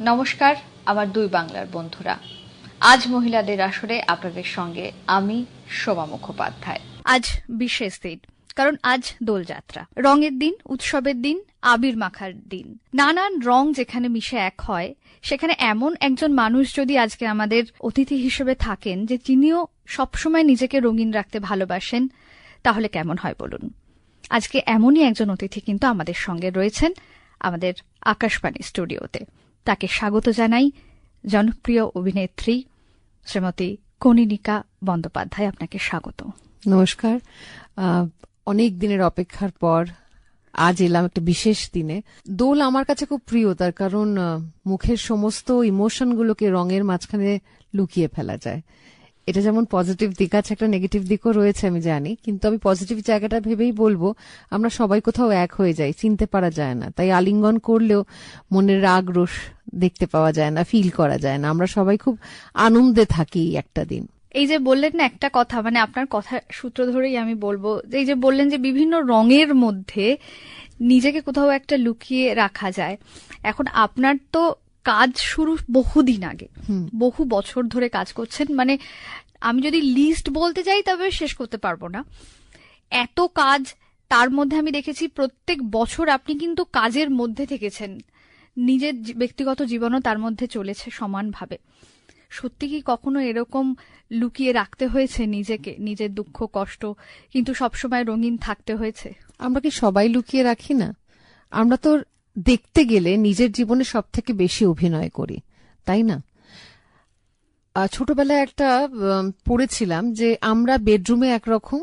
নমস্কার, আমার দুই বাংলার বন্ধুরা। আজ মহিলাদের আসরে আপনাদের সঙ্গে আমি, শোভা মুখোপাধ্যায়। আজ বিশেষ দিন, কারণ আজ দোলযাত্রা। রঙের দিন, উৎসবের দিন, আবির মাখার দিন। নানান রং যেখানে মিশে এক হয়, সেখানে এমন একজন মানুষ যদি আজকে আমাদের অতিথি হিসেবে থাকেন যে তিনিও সবসময় নিজেকে রঙিন রাখতে ভালোবাসেন, তাহলে কেমন হয় বলুন? আজকে এমনই একজন অতিথি কিন্তু আমাদের সঙ্গে রয়েছেন, আমাদের আকাশবাণী স্টুডিওতে। তাকে স্বাগত জানাই জনপ্রিয় অভিনেত্রী শ্রীমতী কনিনিকা বন্দ্যোপাধ্যায়, আপনাকে স্বাগত। নমস্কার। অনেক দিনের অপেক্ষার পর আজ এলাম একটা বিশেষ দিনে। দোল আমার কাছে খুব প্রিয়, তার কারণ মুখের সমস্ত ইমোশনগুলোকে রঙের মাঝখানে লুকিয়ে ফেলা যায়। এটা যেমন পজিটিভ দিক, আছে একটা নেগেটিভ দিকও রয়েছে, আমি জানি। কিন্তু আমি পজিটিভ জায়গাটা ভেবেই বলব, আমরা সবাই কোথাও এক হয়ে যাই, চিনতে পারা যায় না। তাই আলিঙ্গন করলেও মনের রাগ রোষ দেখতে পাওয়া যায় না ফিল করা যায় না। আমরা সবাই খুব আনন্দে থাকি একটা দিন। এই যে বললেন না একটা কথা মানে আপনার কথা সূত্র ধরেই আমি বলব, যে এই যে বললেন যে বিভিন্ন রঙের মধ্যে নিজেকে কোথাও একটা লুকিয়ে রাখা যায়। এখন আপনার তো কাজ শুরু বহুদিন আগে। বহু বছর ধরে কাজ করছেন। মানে আমি যদি লিস্ট বলতে যাই তবে শেষ করতে পারব না। এত কাজ তার মধ্যে আমি দেখেছি প্রত্যেক বছর আপনি কিন্তু কাজের মধ্যে থেকেছেন। নিজের ব্যক্তিগত জীবনও তার মধ্যে চলেছে সমানভাবে। সত্যি কি কখনো এরকম লুকিয়ে রাখতে হয়েছে নিজেকে? নিজের দুঃখ কষ্ট কিন্তু সবসময় রঙিন থাকতে হয়েছে? আমরা কি সবাই লুকিয়ে রাখি না? আমরা তো দেখতে গেলে নিজের জীবনে সব থেকে বেশি অভিনয় করি, তাই না? ছোটবেলায় একটা পড়েছিলাম যে আমরা বেডরুমে একরকম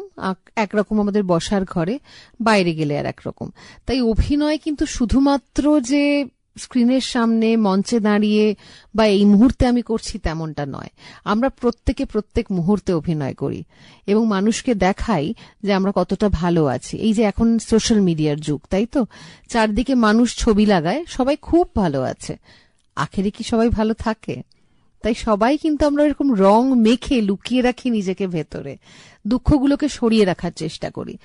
একরকম আমাদের বসার ঘরে, বাইরে গেলে আর একরকম। তাই অভিনয় কিন্তু শুধুমাত্র যে স্ক্রিনের সামনে মঞ্চে দাঁড়িয়ে বা এই মুহূর্তে আমি করছি তেমনটা নয়। আমরা প্রত্যেকে প্রত্যেক মুহূর্তে অভিনয় করি এবং মানুষকে দেখাই যে আমরা কতটা ভালো আছি। এই যে এখন সোশ্যাল মিডিয়ার যুগ, তাই তো? চারদিকে মানুষ ছবি লাগায়, সবাই খুব ভালো আছে। আখেরে কি সবাই ভালো থাকে? তাই সবাই কিন্তু আমরা এরকম রং মেখে লুকিয়ে রাখি নিজেকে ভেতরে। দুঃখগুলোকে সরিয়ে রাখার চেষ্টা করি।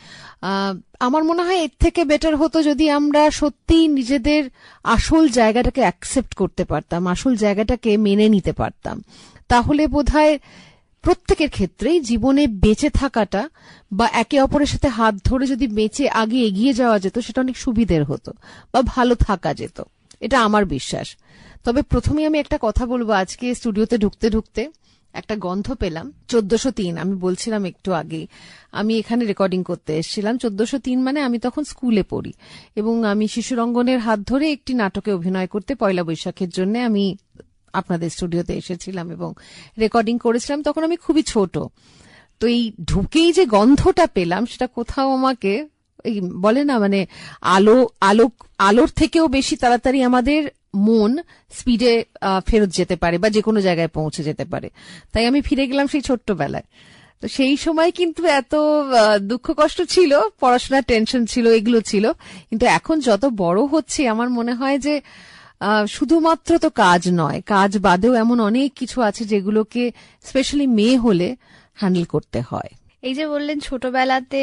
আমার মনে হয় এর থেকে বেটার হতো যদি আমরা সত্যি নিজেদের আসল জায়গাটাকে অ্যাকসেপ্ট করতে পারতাম, আসল জায়গাটাকে মেনে নিতে পারতাম। তাহলে বোধহয় প্রত্যেকের ক্ষেত্রেই জীবনে বেঁচে থাকাটা বা একে অপরের সাথে হাত ধরে যদি বেঁচে আগে এগিয়ে যাওয়া যেত, সেটা অনেক সুবিধের হতো বা ভালো থাকা যেত। এটা আমার বিশ্বাস। তবে প্রথমে আমি একটা কথা বলব আজকে স্টুডিওতে ঢুকতে ঢুকতে। একটা গন্ধ পেলাম। চোদ্দশো তিন, আমি বলছিলাম একটু আগে আমি এখানে রেকর্ডিং করতে এসেছিলাম। চোদ্দশো তিন মানে আমি তখন স্কুলে পড়ি। এবং আমি শিশুরঙ্গনের হাত ধরে একটি নাটকে অভিনয় করতে পয়লা বৈশাখের জন্য আমি আপনাদের স্টুডিওতে এসেছিলাম এবং রেকর্ডিং করেছিলাম। তখন আমি খুবই ছোট। তো এই ঢুকেই যে গন্ধটা পেলাম, সেটা কোথাও আমাকে বলে না মানে আলো, আলোক, আলোর থেকেও বেশি তাড়াতাড়ি আমাদের মন স্পিডে ফেরত যেতে পারে বা যে কোনো জায়গায় পৌঁছে যেতে পারে। তাই আমি ফিরে গেলাম সেই ছোট্টবেলায়। তো সেই সময় কিন্তু এত দুঃখ কষ্ট ছিল, পড়াশোনার টেনশন ছিল, এগুলো ছিল। কিন্তু এখন যত বড় হচ্ছে, আমার মনে হয় যে শুধুমাত্র তো কাজ নয়, কাজ বাদেও এমন অনেক কিছু আছে যেগুলোকে স্পেশালি মেয়ে হলে হ্যান্ডেল করতে হয়। এই যে বললেন ছোটবেলাতে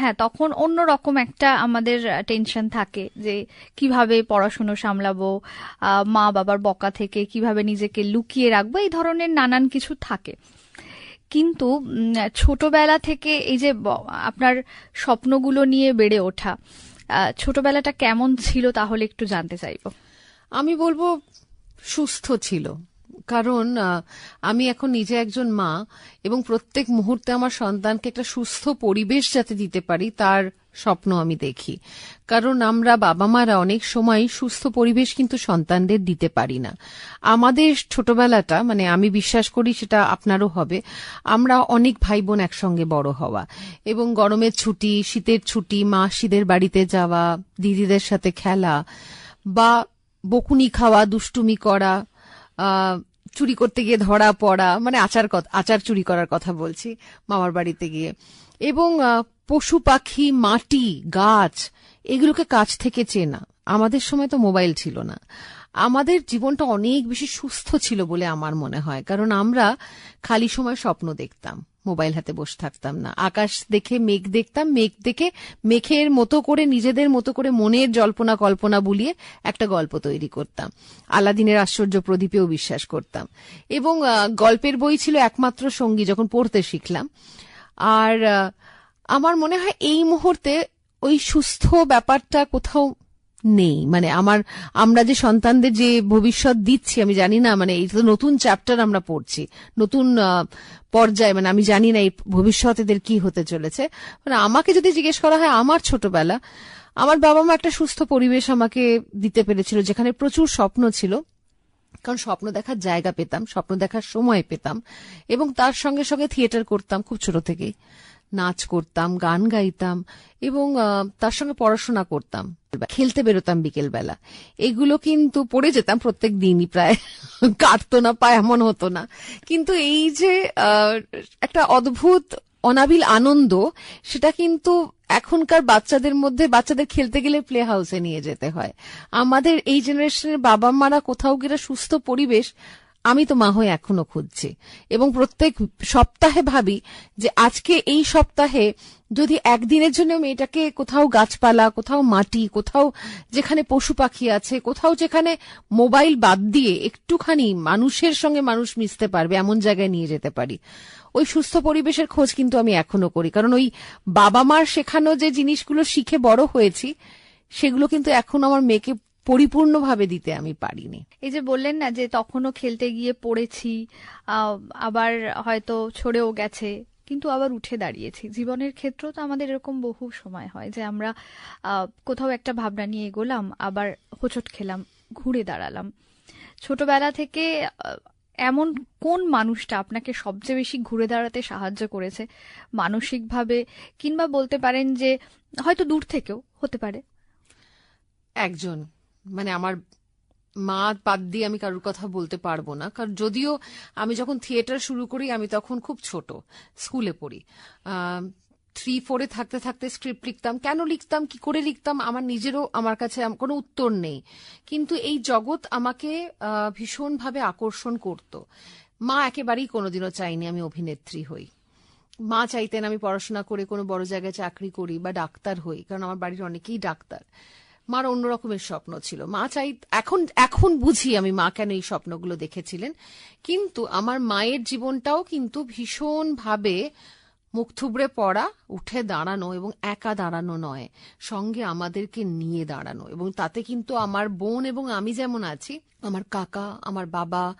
হ্যাঁ তখন অন্য রকম একটা আমাদের টেনশন থাকে যে কীভাবে পড়াশুনো সামলাবো মা বাবার বকা থেকে কীভাবে নিজেকে লুকিয়ে রাখব, এই ধরনের নানান কিছু থাকে। কিন্তু ছোটবেলা থেকে এই যে আপনার স্বপ্নগুলো নিয়ে বেড়ে ওঠা ছোটবেলাটা কেমন ছিল তাহলে একটু জানতে চাইব। আমি বলব সুস্থ ছিল। কারণ আমি এখন নিজে একজন মা এবং প্রত্যেক মুহূর্তে আমার সন্তানকে একটা সুস্থ পরিবেশ যাতে দিতে পারি, তার স্বপ্ন আমি দেখি। কারণ আমরা বাবা মারা অনেক সময় সুস্থ পরিবেশ কিন্তু সন্তানদের দিতে পারি না। আমাদের ছোটবেলাটা মানে আমি বিশ্বাস করি সেটা আপনারও হবে, আমরা অনেক ভাই বোন একসঙ্গে বড় হওয়া এবং গরমের ছুটি, শীতের ছুটি, মাসিদের বাড়িতে যাওয়া, দিদিদের সাথে খেলা বা বকুনি খাওয়া, দুষ্টুমি করা চুরি করতে গিয়ে ধরা, পড়া মানে আচার আচার চুরি করার কথা বলছি মামার বাড়িতে গিয়ে। এবং পশু পাখি, মাটি, গাছ, এগুলোকে কাছ থেকে চেনা। আমাদের সময় তো মোবাইল ছিল না। আমাদের জীবনটা অনেক বেশি সুস্থ ছিল বলে আমার মনে হয়। কারণ আমরা খালি সময় স্বপ্ন দেখতাম। মোবাইল হাতে বসে থাকতাম না। আকাশ দেখে, মেঘ দেখতাম, মেঘ দেখে মেঘের মতো করে, নিজেদের মতো করে মনের জল্পনা, কল্পনা বুলিয়ে একটা গল্প তৈরি করতাম। আলাদিনের আশ্চর্য প্রদীপেও বিশ্বাস করতাম। এবং গল্পের বই ছিল একমাত্র সঙ্গী যখন পড়তে শিখলাম। আর আমার মনে হয় এই মুহূর্তে ওই সুস্থ ব্যাপারটা কোথাও নেই। মানে আমার, আমরা যে সন্তানদের যে ভবিষ্যৎ দিচ্ছি, আমি জানি না মানে এই তো নতুন চ্যাপ্টার আমরা পড়ছি। নতুন পর্যায়ে মানে আমি জানি না এই ভবিষ্যৎ এদের কি হতে চলেছে। মানে আমাকে যদি জিজ্ঞেস করা হয় আমার ছোটবেলা, আমার বাবা মা একটা সুস্থ পরিবেশ আমাকে দিতে পেরেছিল, যেখানে প্রচুর স্বপ্ন ছিল। কারণ স্বপ্ন দেখার জায়গা পেতাম, স্বপ্ন দেখার সময় পেতাম, এবং তার সঙ্গে সঙ্গে থিয়েটার করতাম খুব ছোট থেকেই। নাচ করতাম, গান গাইতাম, এবং তার সঙ্গে পড়াশোনা করতাম। খেলতে বেরোতাম বিকেলবেলা। এগুলো কিন্তু পড়ে যেতাম প্রত্যেক দিনই প্রায়। কাটতো না পায় এমন হতো না। কিন্তু এই যে একটা অদ্ভুত, অনাবিল আনন্দ, সেটা কিন্তু এখনকার বাচ্চাদের মধ্যে, বাচ্চাদের খেলতে গেলে প্লে হাউসে নিয়ে যেতে হয়। আমাদের এই জেনারেশনের বাবা মারা কোথাও গেলে সুস্থ পরিবেশ, আমি তো মা হয়ে এখনও খুঁজছি। এবং প্রত্যেক সপ্তাহে ভাবি যে আজকে এই সপ্তাহে যদি একদিনের জন্য মেয়েটাকে কোথাও গাছপালা, কোথাও মাটি, কোথাও যেখানে পশু পাখি আছে, কোথাও যেখানে মোবাইল বাদ দিয়ে একটুখানি মানুষের সঙ্গে মানুষ মিশতে পারবে, এমন জায়গায় নিয়ে যেতে পারি। ওই সুস্থ পরিবেশের খোঁজ কিন্তু আমি এখনও করি। কারণ ওই বাবা মার শেখানো যে জিনিসগুলো শিখে বড় হয়েছি, সেগুলো কিন্তু এখন আমার মেয়েকে পরিপূর্ণভাবে দিতে আমি পারিনি। এই যে বললেন না যে তখনও খেলতে গিয়ে পড়েছি আবার হয়তো ছড়েও গেছে কিন্তু আবার উঠে দাঁড়িয়েছি। জীবনের ক্ষেত্রেও তো আমাদের এরকম বহু সময় হয় যে আমরা কোথাও একটা ভাবনা নিয়ে এগোলাম, আবার হোঁচট খেলাম, ঘুরে দাঁড়ালাম। ছোটবেলা থেকে এমন কোন মানুষটা আপনাকে সবচেয়ে বেশি ঘুরে দাঁড়াতে সাহায্য করেছে মানসিকভাবে? কিংবা বলতে পারেন যে, হয়তো দূর থেকেও হতে পারে। একজন। মানে আমার মা বাদ দিয়ে আমি কারোর কথা বলতে পারব না। কারণ যদিও আমি যখন থিয়েটার শুরু করি, আমি তখন খুব ছোট, স্কুলে পড়ি। থ্রি ফোরে থাকতে থাকতে স্ক্রিপ্ট লিখতাম। কেন লিখতাম? কি করে লিখতাম? আমার নিজেরও, আমার কাছে কোনো উত্তর নেই। কিন্তু এই জগৎ আমাকে ভীষণভাবে আকর্ষণ করত। মা একেবারেই কোনোদিনও চাইনি আমি অভিনেত্রী হই। মা চাইতেন আমি পড়াশোনা করে কোনো বড় জায়গায় চাকরি করি বা ডাক্তার হই, কারণ আমার বাড়ির অনেকেই ডাক্তার। মার অন্য রকমের স্বপ্ন ছিল। মা চাই এখন এখন বুঝি আমি মা কেন এই স্বপ্নগুলো দেখেছিলেন। কিন্তু আমার মায়ের জীবনটাও কিন্তু ভীষণভাবে মুখ থুবড়ে পড়া, উঠে দাঁড়ানো এবং একা দাঁড়ানো নয়, সঙ্গে আমাদেরকে নিয়ে দাঁড়ানো এবং তাতে কিন্তু আমার বোন এবং আমি যেমন আছি, আমার কাকা, আমার বাবা,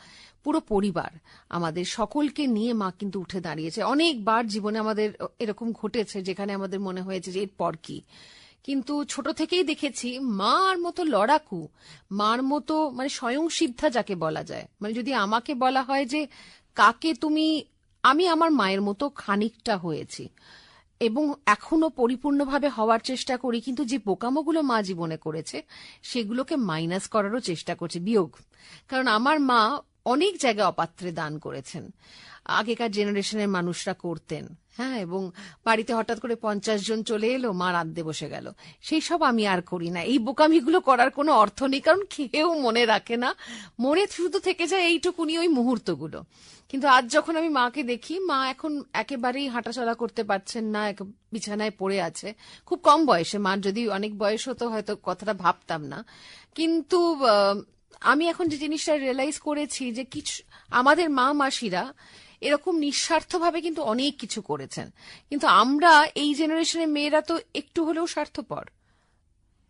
পুরো পরিবার আমাদের সকলকে নিয়ে মা কিন্তু উঠে দাঁড়িয়েছে। অনেকবার জীবনে আমাদের এরকম ঘটেছে যেখানে আমাদের মনে হয়েছে যে এরপর কি? কিন্তু ছোট থেকেই দেখেছি মার মতো লড়াকু, মার মতো মানে স্বয়ং সিদ্ধা যাকে বলা যায়। মানে যদি আমাকে বলা হয় যে, কাকে তুমি, আমি আমার মায়ের মতো খানিকটা হয়েছি এবং এখনও পরিপূর্ণভাবে হওয়ার চেষ্টা করি, কিন্তু যে বোকামোগুলো মা জীবনে করেছে, সেগুলোকে মাইনাস করারও চেষ্টা করছে, বিয়োগ। কারণ আমার মা অনেক জায়গায় অপাত্রে দান করেছেন। আগেকার জেনারেশনের মানুষরা করতেন। হ্যাঁ এবং বাড়িতে হঠাৎ করে পঞ্চাশ জন চলে এলো মা রাঁধতে বসে গেল। সেই সব আমি আর করি না। এই বোকামিগুলো করার কোনো অর্থ নেই, কারণ কেউ মনে রাখে না। মনে শুধু থেকে যায় এইটুকুনি ওই মুহূর্তগুলো। কিন্তু আজ যখন আমি মাকে দেখি, মা এখন একেবারেই হাঁটাচলা করতে পারছেন না বিছানায় পড়ে আছে। খুব কম বয়সে, মার যদি অনেক বয়স হতো হয়তো কথাটা ভাবতাম না। কিন্তু আমি এখন যে জিনিসটা রিয়েলাইজ করেছি যে কিছু আমাদের মা মাসিরা এরকম নিঃস্বার্থভাবে কিন্তু অনেক কিছু করেছেন। কিন্তু আমরা এই জেনারেশনের মেয়েরা তো একটু হলেও স্বার্থপর।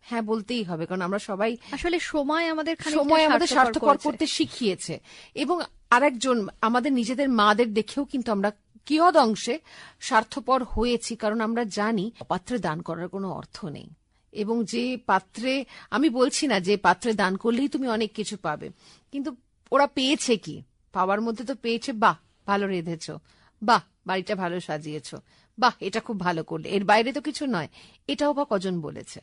হ্যাঁ বলতেই হবে কারণ আমরা সবাই আসলে সময় আমাদের সময় আমাদের স্বার্থপর করতে শিখিয়েছে। এবং আরেকজন আমাদের নিজেদের মাদের দেখেও কিন্তু আমরা কিয়দ অংশে স্বার্থপর হয়েছি কারণ আমরা জানি পাত্রে দান করার কোনো অর্থ নেই। এবং যে পাত্রে, আমি বলছি না যে পাত্রে দান করলেই তুমি অনেক কিছু পাবে, কিন্তু ওরা পেয়েছে কি? পাওয়ার মধ্যে তো পেয়েছে, বাহ, ভালো রেঁধেছ, বাহ, বাড়িটা ভালো সাজিয়েছ, বাহ, এটা খুব ভালো করলে। এর বাইরে তো কিছু নয় এটাও বা কজন বলেছে।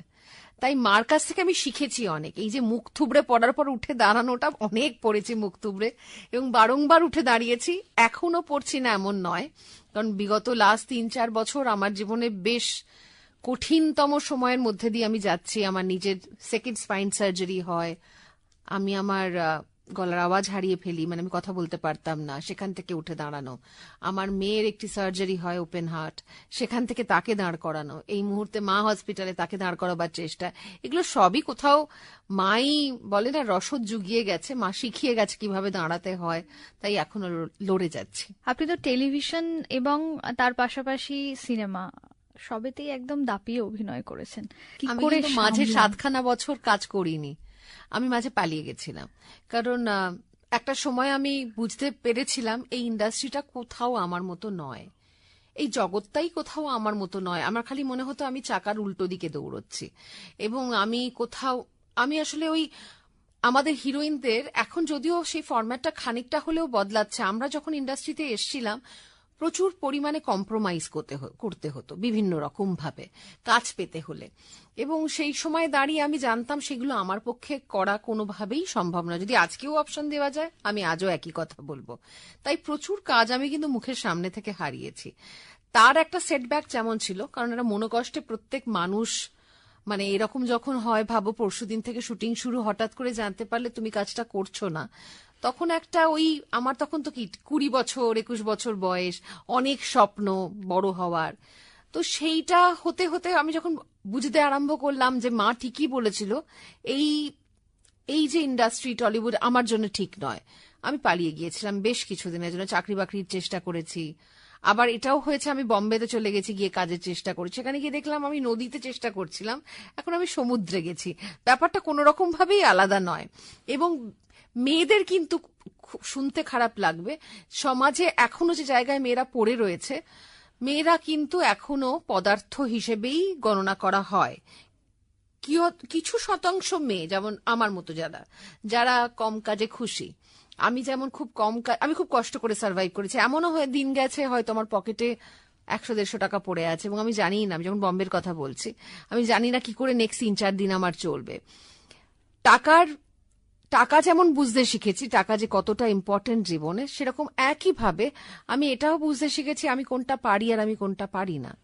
তাই মার কাছ থেকে আমি শিখেছি অনেক। এই যে মুখ থুবড়ে পড়ার পর উঠে দাঁড়ানোটা অনেক পড়েছি মুখ থুবড়ে, এবং বারংবার উঠে দাঁড়িয়েছি এখনও পড়ছি না এমন নয়, কারণ বিগত লাস্ট তিন, চার বছর আমার জীবনে বেশ কঠিনতম সময়ের মধ্যে দিয়ে আমি যাচ্ছি। আমার নিজের সেকেন্ড স্পাইন সার্জারি হয়। আমি আমার গলার আওয়াজ হারিয়ে ফেলি মানে আমি কথা বলতে পারতাম না। সেখান থেকে উঠে দাঁড়ানো। আমার মেয়ের একটি সার্জারি হয় ওপেন হার্ট সেখান থেকে তাকে দাঁড় করানো। এই মুহূর্তে মা হসপিটালে তাকে দাঁড় করাবার চেষ্টা। এগুলো সবই কোথাও মাই বলে না, রসদ জুগিয়ে গেছে। মা শিখিয়ে গেছে কীভাবে দাঁড়াতে হয়। তাই এখনও লড়ে যাচ্ছি। আপনি তো টেলিভিশন এবং তার পাশাপাশি সিনেমা সবেতেই একদম দাপিয়ে অভিনয় করেছেন। আমি কিন্তু মাঝে? সাতখানা বছর কাজ করিনি। আমি মাঝে পালিয়ে গেছিলাম। কারণ একটা সময় আমি বুঝতে পেরেছিলাম এই ইন্ডাস্ট্রিটা কোথাও আমার মতো নয়। এই জগৎটাই কোথাও আমার মতো নয়। আমার খালি মনে হতো আমি চাকার উল্টো দিকে দৌড়চ্ছি। এবং আমি কোথাও আমি আসলে ওই আমাদের হিরোইনদের এখন যদিও সেই ফরম্যাটটা খানিকটা হলেও বদলাচ্ছে আমরা যখন ইন্ডাস্ট্রিতে এসছিলাম প্রচুর পরিমাণে কম্প্রোমাইজ করতে করতে হতো, বিভিন্ন রকম ভাবে, কাজ পেতে হলে। এবং সেই সময় দাঁড়িয়ে আমি জানতাম সেগুলো আমার পক্ষে করা কোনোভাবেই সম্ভব না যদি আজকেও অপশন দেওয়া যায়, আমি আজও একই কথা বলব। তাই প্রচুর কাজ আমি কিন্তু মুখের সামনে থেকে হারিয়েছি। তার একটা সেটব্যাক যেমন ছিল, কারণ এটা মনোকষ্টে প্রত্যেক মানুষ মানে এরকম যখন হয়, ভাবো পরশুদিন থেকে শুটিং শুরু, হঠাৎ করে জানতে পারলে তুমি কাজটা করছ না। তখন একটা ওই, আমার তখন তো কি, কুড়ি বছর, একুশ বছর বয়স, অনেক স্বপ্ন বড় হওয়ার। তো সেইটা হতে হতে আমি যখন বুঝতে আরম্ভ করলাম যে মা ঠিকই বলেছিল, এই এই যে ইন্ডাস্ট্রি টলিউড আমার জন্য ঠিক নয়। আমি পালিয়ে গিয়েছিলাম বেশ কিছুদিনের জন্য, চাকরি বাকরির চেষ্টা করেছি। আবার এটাও হয়েছে, আমি বম্বেতে চলে গেছি, গিয়ে কাজের চেষ্টা করেছি সেখানে গিয়ে দেখলাম আমি নদীতে চেষ্টা করছিলাম, এখন আমি সমুদ্রে গেছি। ব্যাপারটা কোনো রকম ভাবেই আলাদা নয়। এবং মেয়েদের কিন্তু শুনতে খারাপ লাগবে। সমাজে এখনও যে জায়গায় মেয়েরা পড়ে রয়েছে, মেয়েরা কিন্তু এখনও পদার্থ হিসেবেই গণনা করা হয়। কিছু শতাংশ মেয়ে, যেমন আমার মতো যারা যারা কম কাজে খুশি। আমি যেমন খুব কম আমি খুব কষ্ট করে সার্ভাইভ করেছি। এমনও হয়ে, দিন গেছে, হয়তো আমার পকেটে একশো দেড়শো টাকা পড়ে আছে, এবং আমি জানি না, আমি যখন বম্বের কথা বলছি, আমি জানি না কি করে নেক্সট তিন চার দিন আমার চলবে। টাকার টাকা যেমন বুঝতে শিখেছি, টাকা যে কতটা ইম্পর্টেন্ট জীবনে, সেরকম একইভাবে আমি এটাও বুঝতে শিখেছি, আমি কোনটা পারি আর আমি কোনটা পারি না।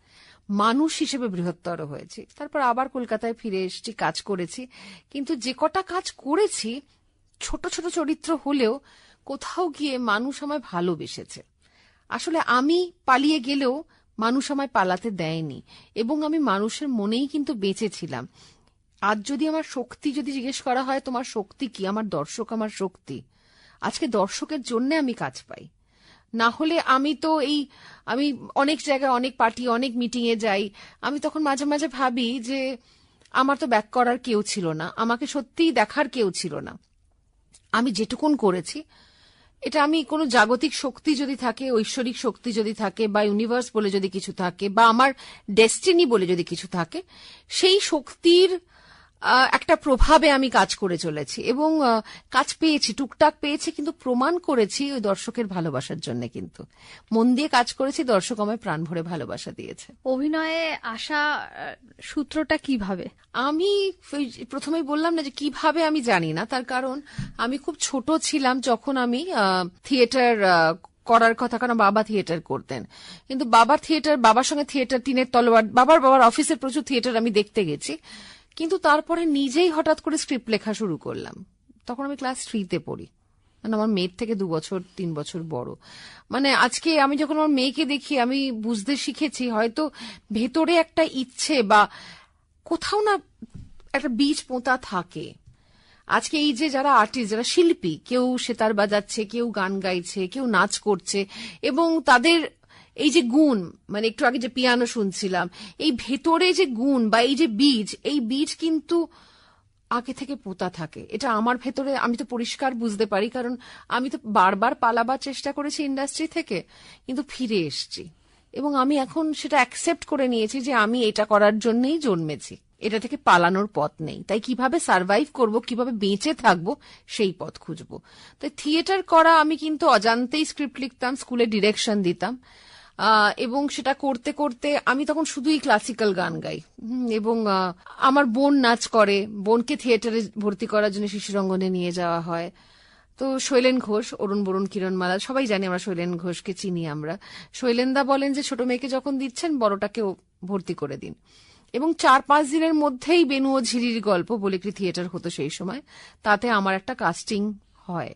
মানুষ হিসেবে বৃহত্তর হয়েছি। তারপর আবার কলকাতায় ফিরে এসেছি, কাজ করেছি। কিন্তু যে কটা কাজ করেছি, ছোট ছোট চরিত্র হলেও কোথাও গিয়ে মানুষ আমায় ভালোবেসেছে। আসলে আমি পালিয়ে গেলেও মানুষ আমায় পালাতে দেয়নি। এবং আমি মানুষের মনেই কিন্তু বেঁচেছিলাম আজ যদি আমার শক্তি যদি জিজ্ঞেস করা হয়, তোমার শক্তি কি? আমার দর্শক, আমার শক্তি। আজকে দর্শকের জন্য আমি কাজ পাই। না হলে আমি তো এই, আমি অনেক জায়গায়, অনেক পার্টি অনেক মিটিং এ যাই। আমি তখন মাঝে মাঝে ভাবি যে আমার তো ব্যাক করার কেউ ছিল না। আমাকে সত্যিই দেখার কেউ ছিল না। আমি যেটুকুন করেছি, এটা আমি কোনো জাগতিক শক্তি যদি থাকে, ঐশ্বরিক শক্তি যদি থাকে, বা ইউনিভার্স বলে যদি কিছু থাকে, বা আমার ডেস্টিনি বলে যদি কিছু থাকে, সেই শক্তির একটা প্রভাবে আমি কাজ করে চলেছি এবং কাজ পেয়েছি টুকটাক পেয়েছি কিন্তু প্রমাণ করেছি ওই দর্শকের ভালোবাসার জন্য কিন্তু। মন দিয়ে কাজ করেছি দর্শক আমায় প্রাণ ভরে ভালোবাসা দিয়েছে। অভিনয়ে আসা সূত্রটা কীভাবে? আমি প্রথমেই বললাম না যে কীভাবে আমি জানি না তার কারণ আমি খুব ছোট ছিলাম যখন আমি থিয়েটার করার কথা কারণ বাবা থিয়েটার করতেন। কিন্তু বাবার থিয়েটার বাবার সঙ্গে থিয়েটার টিনের তলোয়ার বাবার বাবার অফিসের প্রচুর থিয়েটার আমি দেখতে গেছি। কিন্তু তারপরে নিজেই হঠাৎ করে স্ক্রিপ্ট লেখা শুরু করলাম। তখন আমি ক্লাস থ্রিতে পড়ি। মানে আমার মেয়ের থেকে দু বছর, তিন বছর বড়। মানে আজকে আমি যখন আমার মেয়েকে দেখি, আমি বুঝতে শিখেছি, হয়তো ভেতরে একটা ইচ্ছে বা কোথাও না একটা বীজ পোঁতা থাকে। আজকে এই যে যারা আর্টিস্ট যারা শিল্পী, কেউ সেতার বাজাচ্ছে, কেউ গান গাইছে, কেউ নাচ করছে, এবং তাদের এই যে গুণ মানে একটু আগে যে পিয়ানো শুনছিলাম, এই ভেতরে যে গুণ বা এই যে বীজ, এই বীজ কিন্তু আগে থেকে পোতা থাকে। এটা আমার ভেতরে আমি তো পরিষ্কার বুঝতে পারি, কারণ আমি তো বারবার পালাবার চেষ্টা করেছি ইন্ডাস্ট্রি থেকে, কিন্তু ফিরে এসেছি। এবং আমি এখন সেটা অ্যাকসেপ্ট করে নিয়েছি যে আমি এটা করার জন্যই জন্মেছি। এটা থেকে পালানোর পথ নেই। তাই কীভাবে সার্ভাইভ করব, কীভাবে বেঁচে থাকব, সেই পথ খুঁজবো। তাই থিয়েটার করা আমি কিন্তু অজান্তেই স্ক্রিপ্ট লিখতাম স্কুলে ডিরেকশন দিতাম। এবং সেটা করতে করতে আমি তখন শুধুই ক্লাসিক্যাল গান গাই। এবং আমার বোন নাচ করে। বোনকে থিয়েটারে ভর্তি করার জন্য শিশুরঙ্গনে নিয়ে যাওয়া হয়। তো শৈলেন ঘোষ, অরুণ বরুণ, কিরণ কিরণমালা সবাই জানি আমরা শৈলেন ঘোষকে চিনি আমরা। শৈলেনদা বলেন যে, ছোট মেয়েকে যখন দিচ্ছেন, বড়টাকেও ভর্তি করে দিন। এবং চার পাঁচ দিনের মধ্যেই বেনু ও ঝিরির গল্প বলে একটি থিয়েটার হতো সেই সময়। তাতে আমার একটা কাস্টিং হয়।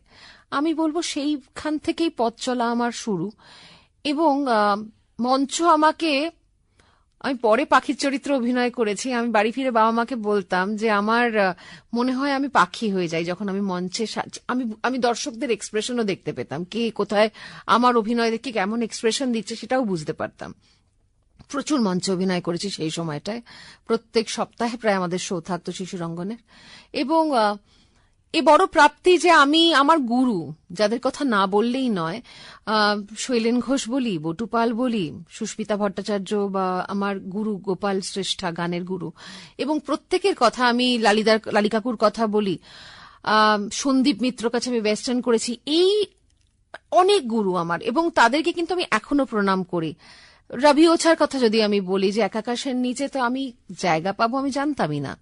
আমি বলব, সেইখান থেকেই পথ চলা আমার শুরু। এবং মঞ্চ আমাকে, আমি পরে পাখির চরিত্রে অভিনয় করেছি, আমি বাড়ি ফিরে বাবা মাকে বলতাম যে আমার মনে হয় আমি পাখি হয়ে যাই যখন আমি মঞ্চে আমি আমি দর্শকদের এক্সপ্রেশনও দেখতে পেতাম, কে কোথায় আমার অভিনয় দেখে কেমন এক্সপ্রেশন দিচ্ছে সেটাও বুঝতে পারতাম। প্রচুর মঞ্চে অভিনয় করেছি সেই সময়টায়। প্রত্যেক সপ্তাহে প্রায় আমাদের শো থাকতো শিশু রঙ্গনের। এবং এ বড় প্রাপ্তি যে আমি আমার গুরু, যাদের কথা না বললেই নয় শৈলেন ঘোষ বলি, বটুপাল বলি, সুস্মিতা ভট্টাচার্য বা আমার গুরু গোপাল শ্রেষ্ঠা গানের গুরু। এবং প্রত্যেকের কথা আমি লালিদার, লালিকাকুর কথা বলি। সন্দীপ মিত্র কাছে আমি ওয়েস্টার্ন করেছি। এই অনেক গুরু আমার এবং তাদেরকে কিন্তু আমি এখনও প্রণাম করি। রবি ওছার কথা যদি আমি বলি যে একাকাশের নিচে তো আমি জায়গা পাবো আমি জানতামই না।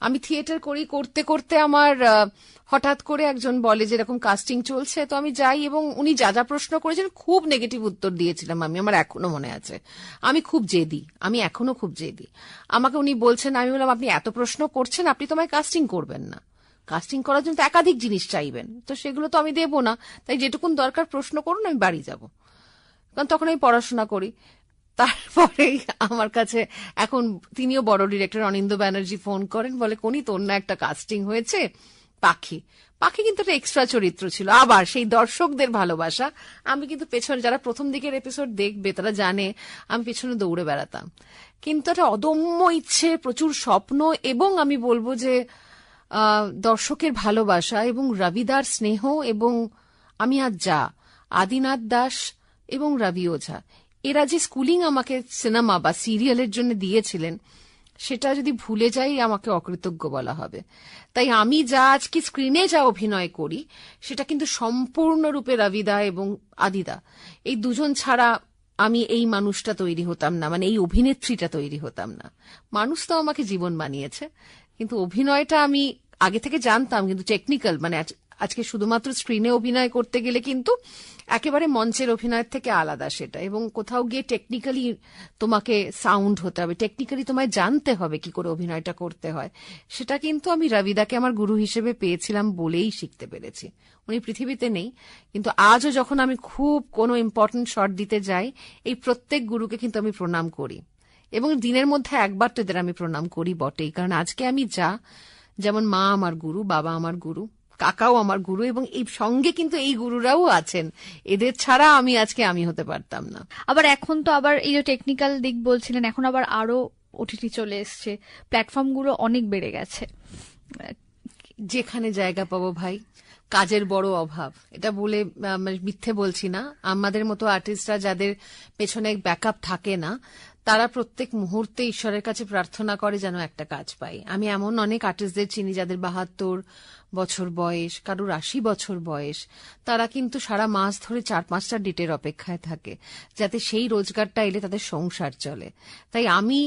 আমি থিয়েটার করি, করতে করতে আমার হঠাৎ করে একজন বলে যে এরকম কাস্টিং চলছে, তো আমি যাই এবং উনি যা যা প্রশ্ন করেছেন খুব নেগেটিভ উত্তর দিয়েছিলাম আমি, আমার এখনও মনে আছে। আমি খুব জেদি, আমি এখনও খুব জেদি। আমাকে উনি বলছেন, আমি বললাম, আপনি এত প্রশ্ন করছেন, আপনি তোমায় কাস্টিং করবেন না। কাস্টিং করার জন্য তো একাধিক জিনিস চাইবেন, তো সেগুলো তো আমি দেবো না। তাই যেটুকুন দরকার প্রশ্ন করুন, আমি বাড়ি যাব। কারণ তখন আমি পড়াশোনা করি। তারপরেই আমার কাছে এখন তিনিও বড় ডিরেক্টর অনিন্দ ব্যানার্জি ফোন করেন, বলে, কোনি, তোর না একটা কাস্টিং হয়েছে? পাখি। পাখি কিন্তু একটা এক্সট্রা চরিত্র ছিল। আবার সেই দর্শকদের ভালোবাসা, আমি কিন্তু পেছনে যারা প্রথম দিকের এপিসোড দেখবে, তারা জানে, আমি পেছনে দৌড়ে বেড়াতাম। কিন্তু একটা অদম্য ইচ্ছে, প্রচুর স্বপ্ন, এবং আমি বলব যে দর্শকের ভালোবাসা, এবং রবিদার স্নেহ, এবং আমি আজ যা, আদিনাথ দাস, এবং রবি ওঝা এরা যে স্কুলিং আমাকে সিনেমা বা সিরিয়ালের জন্য দিয়েছিলেন, সেটা যদি ভুলে যাই, আমাকে অকৃতজ্ঞ বলা হবে। তাই আমি যা আজকে স্ক্রিনে যা অভিনয় করি, সেটা কিন্তু সম্পূর্ণরূপে রবিদা এবং আদিদা। এই দুজন ছাড়া আমি এই মানুষটা তৈরি হতাম না মানে এই অভিনেত্রীটা তৈরি হতাম না। মানুষ তো আমাকে জীবন বানিয়েছে, কিন্তু অভিনয়টা আমি আগে থেকে জানতাম, কিন্তু টেকনিক্যাল মানে আজ- আজকে শুধুমাত্র স্ক্রিনে অভিনয় করতে গেলে কিন্তু একেবারে মঞ্চের অভিনয়ের থেকে আলাদা সেটা, এবং কোথাও গিয়ে টেকনিক্যালি তোমাকে সাউন্ড হতে হবে টেকনিক্যালি তোমায় জানতে হবে কি করে অভিনয়টা করতে হয়। সেটা কিন্তু আমি রবিদাকে আমার গুরু হিসেবে পেয়েছিলাম বলেই শিখতে পেরেছি। উনি পৃথিবীতে নেই, কিন্তু আজও যখন আমি খুব কোনো ইম্পর্টেন্ট শট দিতে যাই, এই প্রত্যেক গুরুকে কিন্তু আমি প্রণাম করি। এবং দিনের মধ্যে একবার তো এদের আমি প্রণাম করি বটেই, কারণ আজকে আমি যা, যেমন মা আমার গুরু, বাবা আমার গুরু কাকাও আমার গুরু এবং এই সঙ্গে কিন্তু এই গুরুরাও আছেন। এদের ছাড়া আমি আজকে আমি হতে পারতাম না। আবার এখন তো আবার এই যে টেকনিক্যাল দিক বলছিলেন এখন আবার আরও ওটিটি চলে এসছে। প্ল্যাটফর্মগুলো অনেক বেড়ে গেছে। যেখানে জায়গা পাবো ভাই কাজের বড় অভাব। এটা বলে মানে মিথ্যে বলছি না। আমাদের মতো আর্টিস্টরা যাদের পেছনে ব্যাকআপ থাকে না তারা প্রত্যেক মুহূর্তে ঈশ্বরের কাছে প্রার্থনা করে যেন একটা কাজ পাই। আমি এমন অনেক আর্টিস্টদের চিনি যাদের বাহাত্তর বছর বয়স, কারুর আশি বছর বয়স, তারা কিন্তু সারা মাস ধরে চার পাঁচটা ডেটের অপেক্ষায় থাকে, যাতে সেই রোজগারটা এলে তাদের সংসার চলে। তাই আমি,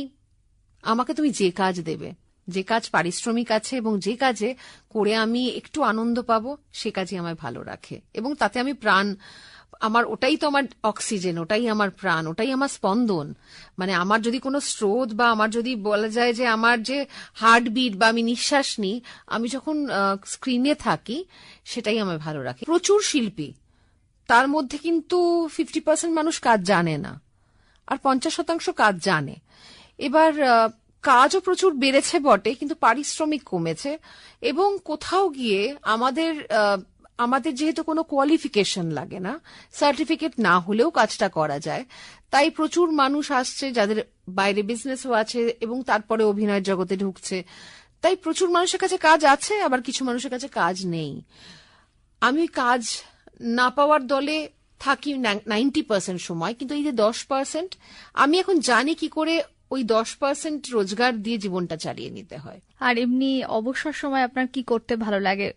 আমাকে তুমি যে কাজ দেবে, যে কাজ পারিশ্রমিক আছে এবং যে কাজে করে আমি একটু আনন্দ পাব, সে কাজই আমায় ভালো রাখে। এবং তাতে আমি প্রাণ আমার ওটাই তো আমার অক্সিজেন, ওটাই আমার প্রাণ, ওটাই আমার স্পন্দন। মানে আমার যদি কোনো স্রোত বা আমার যদি বলা যায় যে আমার যে হার্টবিট বা আমি নিঃশ্বাস নিই, আমি যখন স্ক্রিনে থাকি, সেটাই আমার ভালো রাখে। প্রচুর শিল্পী, তার মধ্যে কিন্তু ফিফটি পার্সেন্ট মানুষ কাজ জানে না, আর পঞ্চাশ শতাংশ কাজ জানে। এবার কাজও প্রচুর বেড়েছে বটে, কিন্তু পারিশ্রমিক কমেছে, এবং কোথাও গিয়ে আমাদের আমাদের যেহেতু কোনো কোয়ালিফিকেশন লাগে না সার্টিফিকেট না হলেও কাজটা করা যায়। তাই প্রচুর মানুষ আসছে যাদের বাইরে বিজনেসও আছে এবং তারপরে অভিনয় জগতে ঢুকছে। তাই প্রচুর মানুষের কাছে কাজ আছে, আবার কিছু মানুষের কাছে কাজ নেই। আমি কাজ না পাওয়ার দলে থাকি নাইনটি পার্সেন্ট সময়, কিন্তু এই যে দশ পার্সেন্ট আমি এখন জানি কি করে ওই দশ পার্সেন্ট রোজগার দিয়ে জীবনটা চালিয়ে নিতে হয়। আর এমনি অবসর সময় আপনার কি করতে ভালো লাগে?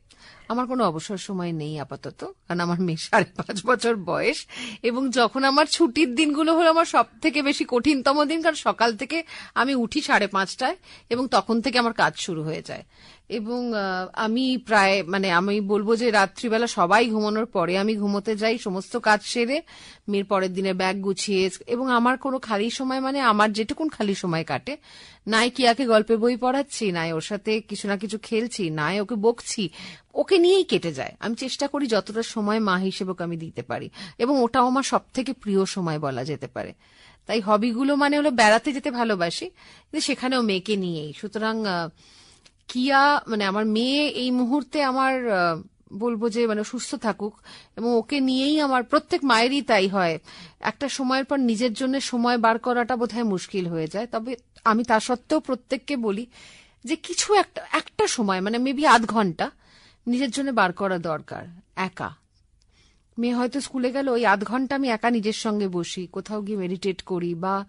আমার কোনো অবসর সময় নেই আপাতত কারণ আমার মেয়ে সাড়ে পাঁচ বছর বয়স এবং যখন আমার ছুটির দিনগুলো হলো আমার সব থেকে বেশি কঠিনতম দিন কারণ সকাল থেকে আমি উঠি সাড়ে পাঁচটায় এবং তখন থেকে আমার কাজ শুরু হয়ে যায়। এবং আমি প্রায় মানে আমি বলব যে রাত্রিবেলা সবাই ঘুমানোর পরে আমি ঘুমোতে যাই, সমস্ত কাজ সেরে মেয়ের পরের দিনে ব্যাগ গুছিয়ে, এবং আমার কোনো খালি সময় মানে আমার যেটুকুন খালি সময় কাটে, নাই কিয়াকে গল্পের বই পড়াচ্ছি, নাই ওর সাথে কিছু না কিছু খেলছি, নাই ওকে বকছি, ওকে নিয়েই কেটে যায়। আমি চেষ্টা করি যতটা সময় মা হিসেবে আমি দিতে পারি, এবং ওটাও আমার সব থেকে প্রিয় সময় বলা যেতে পারে। তাই হবিগুলো মানে হলো বেড়াতে যেতে ভালোবাসি, কিন্তু সেখানেও মেয়েকে নিয়েই। সুতরাং কিয়া মানে আমার মেয়ে এই মুহূর্তে আমার বলব যে মানে সুস্থ থাকুক এবং ওকে নিয়েই আমার প্রত্যেক মায়েরই তাই হয়। একটা সময়ের পর নিজের জন্য সময় বার করাটা বোধহয় মুশকিল হয়ে যায়। তবে আমি তা সত্ত্বেও প্রত্যেককে বলি যে কিছু একটা একটা সময় মানে মেবি আধ ঘণ্টা নিজের জন্য বার করা দরকার, একা। মেয়ে হয়তো স্কুলে গেল, ওই আধ ঘণ্টা আমি একা নিজের সঙ্গে বসি, কোথাও গিয়ে মেডিটেট করি বা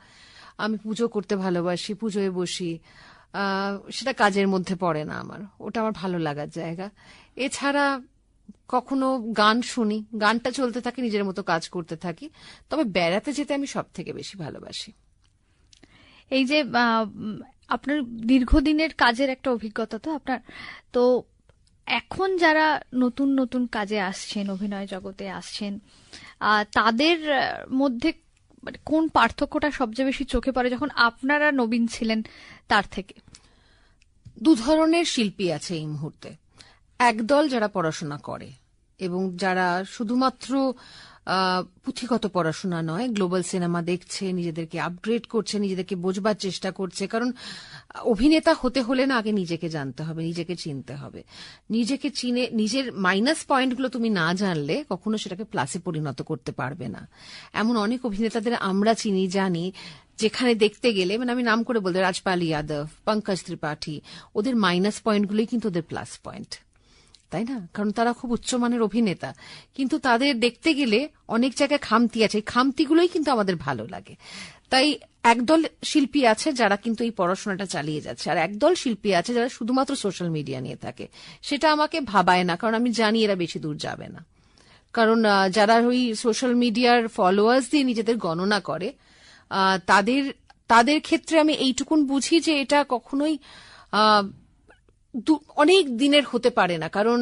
আমি পুজো করতে ভালোবাসি, পুজোয় বসি। সেটা কাজের মধ্যে পড়ে না আমার। ওটা আমার ভালো লাগার জায়গা। এছাড়া কখনো গান শুনি, গানটা চলতে থাকে, নিজের মতো কাজ করতে থাকি, তবে বেড়াতে যেতে আমি সব থেকে বেশি ভালোবাসি। এই যে আপনার দীর্ঘদিনের কাজের একটা অভিজ্ঞতা তো আপনার। তো এখন যারা নতুন নতুন কাজে আসছেন, অভিনয় জগতে আসছেন তাদের মধ্যে মানে কোন পার্থক্যটা সবচেয়ে বেশি চোখে পড়ে? যখন আপনারা নবীন ছিলেন তার থেকে। দু ধরনের শিল্পী আছে এই মুহূর্তে। একদল যারা পড়াশোনা করে এবং যারা শুধুমাত্র পুঁথিগত পড়াশোনা নয়, গ্লোবাল সিনেমা দেখছে, নিজেদেরকে আপগ্রেড করছে, নিজেদেরকে বোঝবার চেষ্টা করছে। কারণ, অভিনেতা হতে হলে না আগে নিজেকে জানতে হবে, নিজেকে চিনতে হবে। নিজেকে চিনে, নিজের মাইনাস পয়েন্টগুলো তুমি না জানলে কখনো সেটাকে প্লাসে পরিণত করতে পারবে না। এমন অনেক অভিনেতাদের আমরা চিনি, জানি যেখানে দেখতে গেলে মানে আমি নাম করে বলতে রাজপাল যাদব পঙ্কজ ত্রিপাঠী, ওদের মাইনাস পয়েন্টগুলোই কিন্তু ওদের প্লাস পয়েন্ট তাই না? কারণ তারা খুব উচ্চমানের অভিনেতা। কিন্তু তাদের দেখতে গেলে অনেক জায়গায় খামতি আছে, এই খামতিগুলোই কিন্তু আমাদের ভালো লাগে। তাই একদল শিল্পী আছে যারা কিন্তু এই পড়াশোনাটা চালিয়ে যাচ্ছে, আর একদল শিল্পী আছে যারা শুধুমাত্র সোশ্যাল মিডিয়া নিয়ে থাকে। সেটা আমাকে ভাবায় না, কারণ আমি জানি এরা বেশি দূর যাবে না। কারণ যারা ওই সোশ্যাল মিডিয়ার ফলোয়ার্স দিয়ে নিজেদের গণনা করে তাদের তাদের ক্ষেত্রে আমি এইটুকুন বুঝি যে এটা কখনোই অনেক দিনের হতে পারে না, কারণ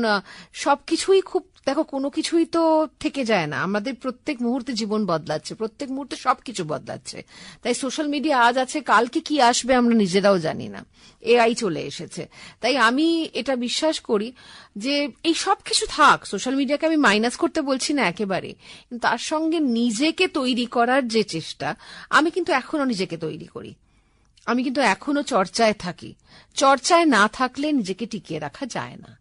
সবকিছুই খুব, দেখো, কোনো কিছুই তো থেকে যায় না। আমাদের প্রত্যেক মুহূর্তে জীবন বদলাচ্ছে, প্রত্যেক মুহূর্তে সবকিছু বদলাচ্ছে। তাই সোশ্যাল মিডিয়া আজ আছে, কালকে কি আসবে আমরা নিজেরাও জানি না। এআই চলে এসেছে। তাই আমি এটা বিশ্বাস করি যে এই সব কিছু থাক, সোশ্যাল মিডিয়াকে আমি মাইনাস করতে বলছি না একেবারে। কিন্তু তার সঙ্গে নিজেকে তৈরি করার যে চেষ্টা, আমি কিন্তু এখনও নিজেকে তৈরি করি। আমি কিন্তু এখনও চর্চায় থাকি। চর্চায় না থাকলে নিজেকে টিকিয়ে রাখা যায় না।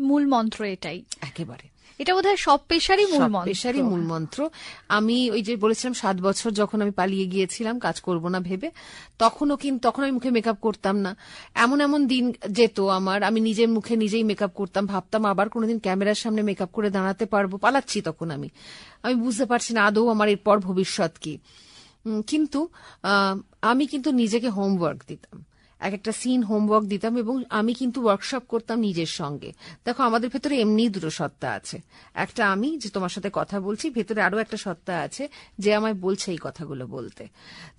মূল মন্ত্র এটাই। একেবারে। এটা বোধহয় সব পেশারই মূল মন্ত্র। পেশারই মূল মন্ত্র। আমি ওই যে বলেছিলাম সাত বছর যখন আমি পালিয়ে গিয়েছিলাম কাজ করব না ভেবে তখনও কিন্তু তখন আমি মুখে মেকআপ করতাম না। এমন এমন দিন যেত আমার আমি নিজের মুখে নিজেই মেকআপ করতাম। ভাবতাম আবার কোনোদিন ক্যামেরার সামনে মেকআপ করে দাঁড়াতে পারব। পালাচ্ছি তখন আমি। আমি বুঝতে পারছি না আদৌ আমার এরপর ভবিষ্যৎ কি। কিন্তু আমি কিন্তু নিজেকে হোমওয়ার্ক দিতাম। এক একটা সিন হোমওয়ার্ক দিতাম এবং আমি কিন্তু ওয়ার্কশপ করতাম নিজের সঙ্গে। দেখো, আমাদের ভেতরে এমনি দুটো সত্তা আছে। একটা আমি, যে তোমার সাথে কথা বলছি, ভেতরে আরও একটা সত্তা আছে যে আমায় বলছে এই কথাগুলো বলতে।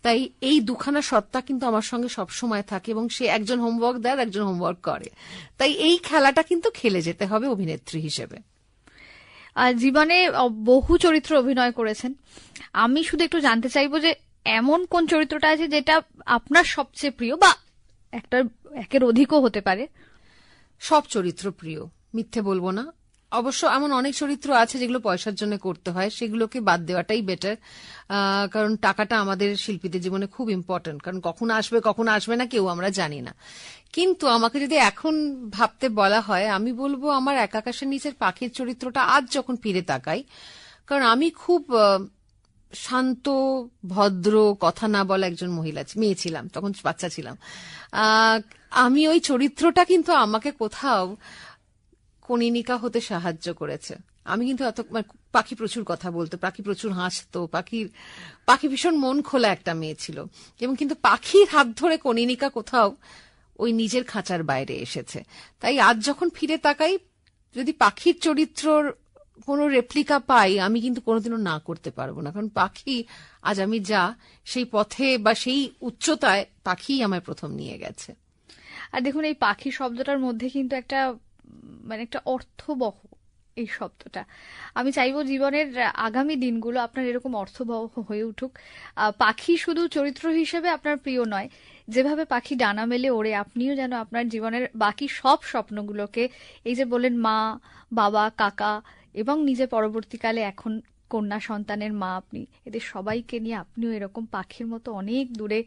তাই এই দুখানা সত্তা কিন্তু আমার সঙ্গে সব সময় থাকে এবং সে একজন হোমওয়ার্ক দেয় একজন হোমওয়ার্ক করে। তাই এই খেলাটা কিন্তু খেলে যেতে হবে অভিনেত্রী হিসেবে। জীবনে বহু চরিত্র অভিনয় করেছেন। আমি শুধু একটু জানতে চাইব যে, এমন কোন চরিত্রটা আছে যেটা আপনার সবচেয়ে প্রিয় বা একটা একের অধিকও হতে পারে? সব চরিত্র প্রিয়, মিথ্যে বলব না। অবশ্য এমন অনেক চরিত্র আছে যেগুলো পয়সার জন্য করতে হয়, সেগুলোকে বাদ দেওয়াটাই বেটার কারণ টাকাটা আমাদের শিল্পীদের জীবনে খুব ইম্পর্টেন্ট কারণ কখন আসবে কখন আসবে না কেউ আমরা জানি না। কিন্তু আমাকে যদি এখন ভাবতে বলা হয়, আমি বলব আমার এক আকাশের নিচের পাখির চরিত্রটা আজ যখন ফিরে তাকাই, কারণ আমি খুব শান্ত, ভদ্র, কথা না বলা একজন মহিলা, মেয়ে ছিলাম, তখন বাচ্চা ছিলাম। আমি ওই চরিত্রটা কিন্তু আমাকে কোথাও কনিনিকা হতে সাহায্য করেছে। আমি কিন্তু এত মানে পাখি প্রচুর কথা বলতো, পাখি প্রচুর হাসতো, পাখির পাখি ভীষণ মন খোলা একটা মেয়ে ছিল। এবং কিন্তু পাখির হাত ধরে কনিনিকা কোথাও ওই নিজের খাঁচার বাইরে এসেছে। তাই আজ যখন ফিরে তাকাই, যদি পাখির চরিত্রর কোনো রেপ্লিকা পাই, আমি কিন্তু কোনোদিনও না করতে পারব না। কারণ পাখি আজ আমি যা, সেই পথে বা সেই উচ্চতায় পাখিই আমায় প্রথম নিয়ে গেছে। আর দেখুন, এই পাখি শব্দটার মধ্যে কিন্তু একটা মানে একটা অর্থবহ এই শব্দটা। আমি চাইব জীবনের আগামী দিনগুলো আপনার এরকম অর্থবহ হয়ে উঠুক। পাখি শুধু চরিত্র হিসেবে আপনার প্রিয় নয়, যেভাবে পাখি ডানা মেলে ওড়ে, আপনিও যেন আপনার জীবনের বাকি সব স্বপ্নগুলোকে এই যে বলেন মা, বাবা, কাকা এবং নিজে পরবর্তীকালে এখন কন্যা সন্তানের মা আপনি, এদের সবাইকে নিয়ে আপনিও এরকম পাখির মতো অনেক দূরে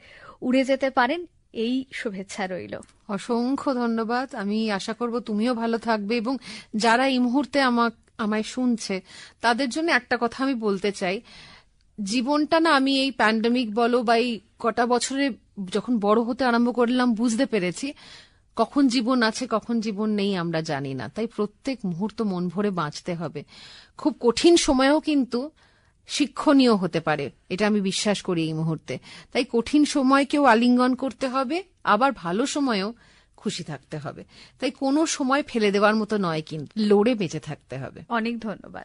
উড়ে যেতে পারেন। এই শুভেচ্ছা রইল। অসংখ্য ধন্যবাদ। আমি আশা করব তুমিও ভালো থাকবে এবং যারা এই মুহূর্তে আমা আমায় শুনছে, তাদের জন্য একটা কথা আমি বলতে চাই। জীবনটা না আমি এই প্যান্ডেমিক বলো বা এই কটা বছরে যখন বড় হতে আরম্ভ করলাম বুঝতে পেরেছি, কখন জীবন আছে, কখন জীবন নেই আমরা জানি না। তাই প্রত্যেক মুহূর্ত মন ভরে বাঁচতে হবে। খুব কঠিন সময়েও কিন্তু শিক্ষণীয় হতে পারে। এটা আমি বিশ্বাস করি এই মুহূর্তে। তাই কঠিন সময়কেও আলিঙ্গন করতে হবে, আবার ভালো সময়ও খুশি থাকতে হবে। তাই কোনো সময় ফেলে দেওয়ার মতো নয় কিন্তু, লড়ে বেঁচে থাকতে হবে। অনেক ধন্যবাদ।